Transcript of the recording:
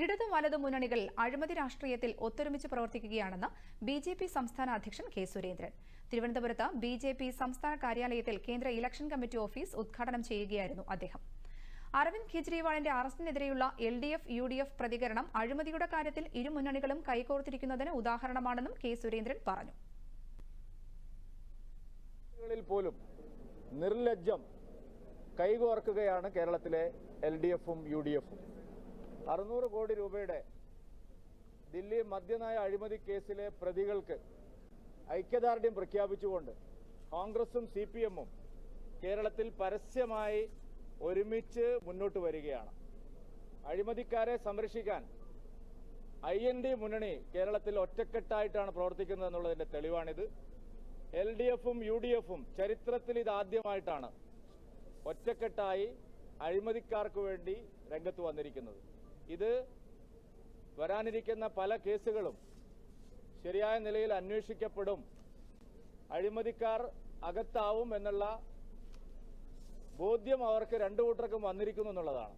ഇടതും വലതു മുന്നണികൾ അഴിമതി രാഷ്ട്രീയത്തിൽ ഒത്തൊരുമിച്ച് പ്രവർത്തിക്കുകയാണെന്ന് ബി ജെ പി സംസ്ഥാന അധ്യക്ഷൻ കെ സുരേന്ദ്രൻ. തിരുവനന്തപുരത്ത് ബി ജെ പി സംസ്ഥാന കാര്യാലയത്തിൽ കേന്ദ്ര ഇലക്ഷൻ കമ്മിറ്റി ഓഫീസ് ഉദ്ഘാടനം ചെയ്യുകയായിരുന്നു അദ്ദേഹം. അരവിന്ദ് കെജ്രിവാളിന്റെ അറസ്റ്റിനെതിരെയുള്ള L D F U D F പ്രതികരണം അഴിമതിയുടെ കാര്യത്തിൽ ഇരു മുന്നണികളും കൈകോർത്തിരിക്കുന്നതിന് ഉദാഹരണമാണെന്നും കെ സുരേന്ദ്രൻ പറഞ്ഞു. പോലും നിർലജ്ജം കൈകോർക്കുകയാണ് കേരളത്തിലെ എൽ ഡി എഫും യു ഡി എഫും. അറുന്നൂറ് കോടി രൂപയുടെ ദില്ലി മദ്യനയ അഴിമതി കേസിലെ പ്രതികൾക്ക് ഐക്യദാർഢ്യം പ്രഖ്യാപിച്ചുകൊണ്ട് കോൺഗ്രസും സി പി എമ്മും കേരളത്തിൽ പരസ്യമായി ഒരുമിച്ച് മുന്നോട്ട് വരികയാണ്. അഴിമതിക്കാരെ സംരക്ഷിക്കാൻ ഐ എൻ ഡി മുന്നണി കേരളത്തിൽ ഒറ്റക്കെട്ടായിട്ടാണ് പ്രവർത്തിക്കുന്നത് എന്നുള്ളതിന്റെ തെളിവാണിത്. എൽ ഡി എഫും യു ഡി എഫും ചരിത്രത്തിൽ ഇതാദ്യമായിട്ടാണ് ഒറ്റക്കെട്ടായി അഴിമതിക്കാർക്ക് വേണ്ടി രംഗത്ത് വന്നിരിക്കുന്നത്. ഇത് വരാനിരിക്കുന്ന പല കേസുകളും ശരിയായ നിലയിൽ അന്വേഷിക്കപ്പെടും. അഴിമതിക്കാർ അകത്താവും എന്നുള്ള ബോധ്യം അവർക്ക് രണ്ടു കൂട്ടർക്കും വന്നിരിക്കുന്നു എന്നുള്ളതാണ്.